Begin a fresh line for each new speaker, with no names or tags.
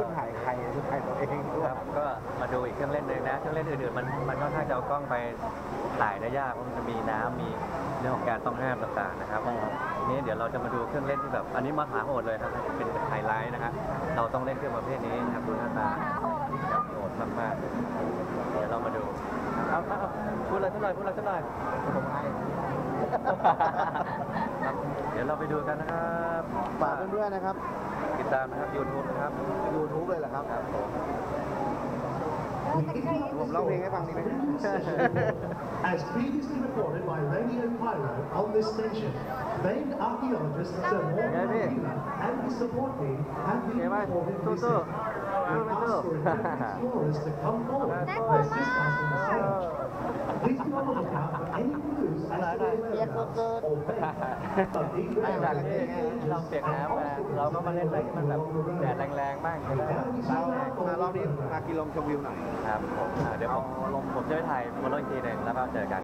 คุณถ่ายใครคุณถ่ายตัวเองด้ว
ค
ย
รับก็มาดูอีกเครื่องเล่นหนึ่งนะ เครื่องเล่นอื่นๆมันมันค่อนข้างจะเอากล้องไปถ่ายได้ยากเพราะมันจะมีน้ำมีเรื่องของการต้องห้ามต่างๆนะครับทีนี้เดี๋ยวเราจะมาดูเครื่องเล่นที่แบบอันนี้มาหาโหดเลยครับเป็นเป็นไฮไลท์นะครับเราต้องเล่นเครื่องประเภทนี้นะครับดูหน้าตาโหดมากๆเดี๋ยวเรามาดูเอาเอาเอาพูดอะไรสักหน่อยพูดอะไรสักหน่อย
ผมให้
ครับเดี๋ยวเราไปดูกันนะครับ
ฝากเพื่อนๆนะครับ
ติดตามนะครับ YouTube นะครับ
YouTube เลยเหรอครับ
ครับผม
ผมร้องเพลงให้ฟังดีไหม
As previously reported by Radio Pyro on this station, famed archaeologist Sir Morgan
Yeah, mate.
Mangina and his support team have been
Yeah, mate.
reported
Two,
missing.
two.
We
Two, two.
ask for American explorers to come forward to assist us in the search. Please be on the lookout for any clues as to their whereabouts or fate. But these
หลังจาก
areas
ที่เราเปียกน้ำมาเราก็มาเล่นอะไรที่มันแบบแดดแรงๆบ้างก็ได้
มารอบนี้มากินลมชมวิวหน่อย
ครับผมอ่าเดี๋ยวผมลงผมจะไปถ่ายบนรถอีกทีหนึ่งแล้วก็เจอกัน